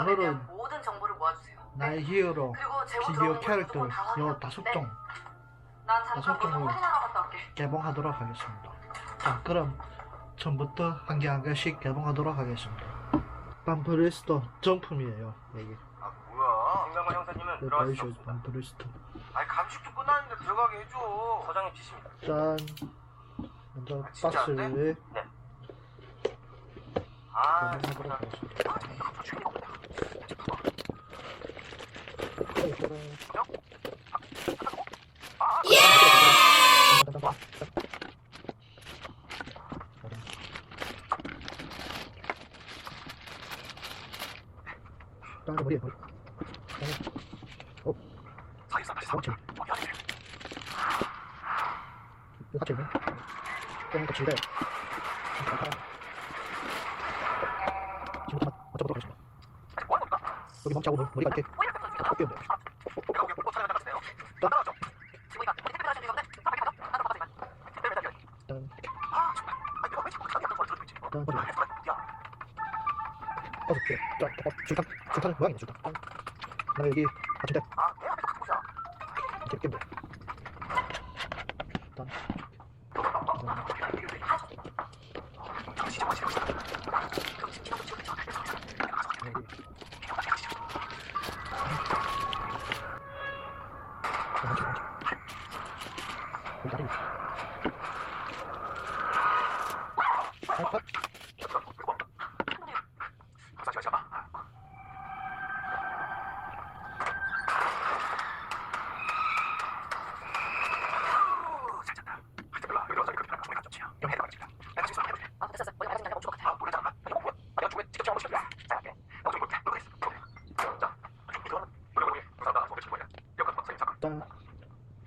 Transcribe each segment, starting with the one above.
사건에 대한 모든 정보를 모아주세요. 네. 나의 히어로 그리고 비디오 들어오는 캐릭터 것도 다요 확인. 다섯 네. 종난 잠깐 다섯 먼저 종을 확인하러 갔다 올게. 개봉하도록 하겠습니다. 자, 그럼 처음부터 한 개 한 개씩 개봉하도록 하겠습니다. 밤브리스토 정품이에요. 이게 아 뭐야? 김강건 형사님은 여기 수 보이죠? 없습니다. 밤브리스토. 아니 감식도 끝났는데 들어가게 해줘. 사장님 지시입니다. 짠. 먼저 아, 진짜 안 돼? 박스를 아 개봉하도록 하겠습니다. 딴거 머리에 머리. 어, 사기사 다시 그렇지. 이거 같이 있네. 좀 거친데. 지금 맞춰보도록 하겠습니다. 뭐 하는 겁니까? 여기 멈추고 머리- 머리가 이렇게 꺾여 있네. 내가 거기 보고 촬영장 갔 이렇게 아 다섯 개. 자, 어, 줄탄, 줄탄 모양이네 줄탄. 나 여기 받침대 아 내 앞에 딱 보자. 이렇게 끼면 돼. 일단 진짜 멋지다. 여기 다리. 팔팔. 잠시만 잠깐만. 잘 잤다. 하여튼 몰라. 여기 들어가서 이렇게 충분히 감정치야. 이거 해야 되겠다. 내가 지금 해볼게. 아 됐어 됐어. 머리 맞아서 내가 멈출 것 같아. 아, 모르잖아. 아니, 뭐야? 아, 내가 중에 직접 잡아보시겠자 할게. 나 좀 볼게. 모르겠어. 자, 이거는 우리 우리 감사합니다. 소개 친구야. 여기까지 박사님 잠깐. 일단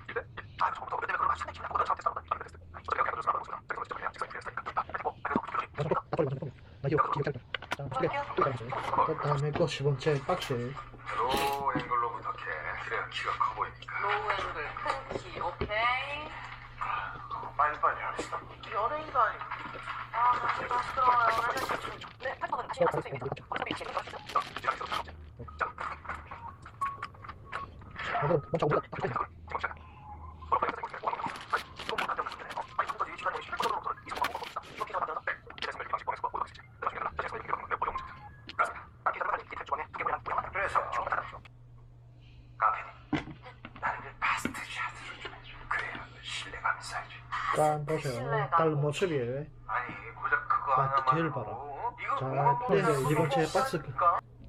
이래? 아, 처음부터 그때 그걸 맞추네. 나보다 저한테 싸우다. 안 됐어. 어떻게 하게 해줘서 나보고 싶나? 제가 먼저 그냥 직접 그랬으니까. 아, 뭐, 그래서 그렇게 맞춰 봐. 앞으로 맞춰 봐. 나 이거 기억 잘 돼. 자, 두개 또 가야지. 그 다음에 또 10번째 박스. 로 앵글로 부탁해. 그래야 키가 커 보이니까. 로우 앵글 큰 키. 오케이. 빨리빨리 합시다. 연예인도 아니고. 아 시끄러워요. 네 팔뚝은 다시 할수 있습니다. 어차피 거죠. 지랑 있어. 자, 아, 그럼 먼저 우리가 딱 끝내. 김학찬. 어, 빨리 빨리 빨리 빨리. 아니, 이거 뭐 안되면 좋겠네. 어, 아니, 이거 이 시간에 시간 걸어서 걸어. 이거 먹어 먹자. 이거 기사 만들어. 네. 이래서 이 방식 보내서 먹고 있지. 나중에 나 다시 이거 먹는 거 먹자. 그렇습니다. 아, 기사 빨리 기타 중에 두 개만 모양 그래서 카페니. 나는 그 파스트 샷으로 좀 해줘. 그래야 신뢰감이 쌓이지. 짠 보세요. 딸 모습이에요. 아니, 고작 그거 아, 하나만. 디테일 봐라. 자, 뭐 주에 소리야? 박스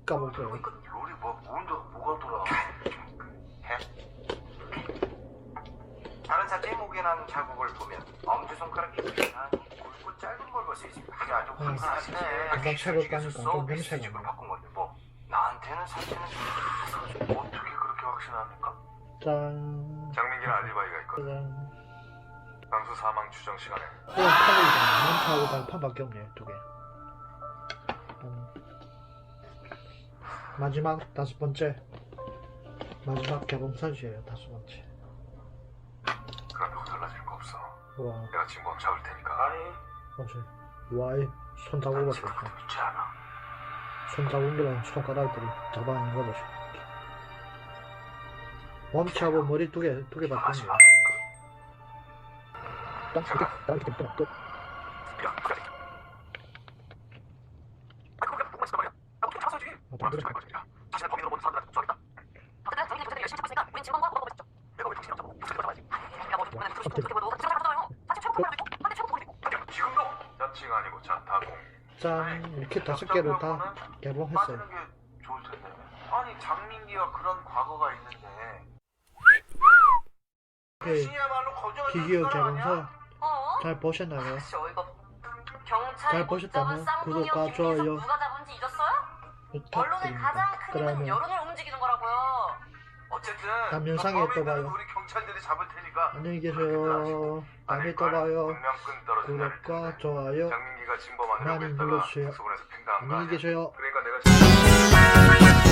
까볼 거예요. 롤이 뭐 뭔데 뭐가 돌아? 해? 다른 사 제목에 난 자국을 보면 엄지 손가락이 굵고 굵고 짧은 걸 볼수 있습니다. 이게 아주 음, 확실하시네. 금방 책을 까니까 좀 냄새가. 바꾼 건데 뭐 나한테는 사실은 어떻게 그렇게 확신합니까? 짠. 장민기는 알리바이가 있거든. 짜 잔. 강수 사망 추정 시간에 또 판이잖아. 멈춰하고 발판밖에 없네, 두 개. 음. 마지막 다섯 번째. 마지막 개봉사지예요, 다섯 번째. 그런다고 달라질 거 없어. 와, 내가 진범 잡을 테니까. 아니, 뭐지? 와이, 손자국을 난 봤어. 지금도 있지 않아. 손자국이랑 손가락들이 잡아있는 거 보시. 멈춰하고 머리 두 개, 두 개 바꾼. 거야. 짠, 이렇게 다섯 개를 다 개봉했어요. 아니, 장민기가 그런 과거가 있는데. 네, 거저가 비디오 개봉사 어? 잘 보셨나요? 씨 어이가 잘못 보셨다면 잡은 쌍둥이 구독과 좋아요 누가 잡은지 잊었어요? 언론의. 가장 큰 힘은 그러면 여론을 움직이는 거라고요. 어쨌든 다음 영상에 또 봐요. 우리 경찰들이 잡을 테니까 안녕히 계세요. 다음에 또 봐요. 구독과. 좋아요 장민기가 많이 했다가 눌러주세요. 수습원에서 팽당한 거 안녕히 아니야? 계세요. 그러니까 내가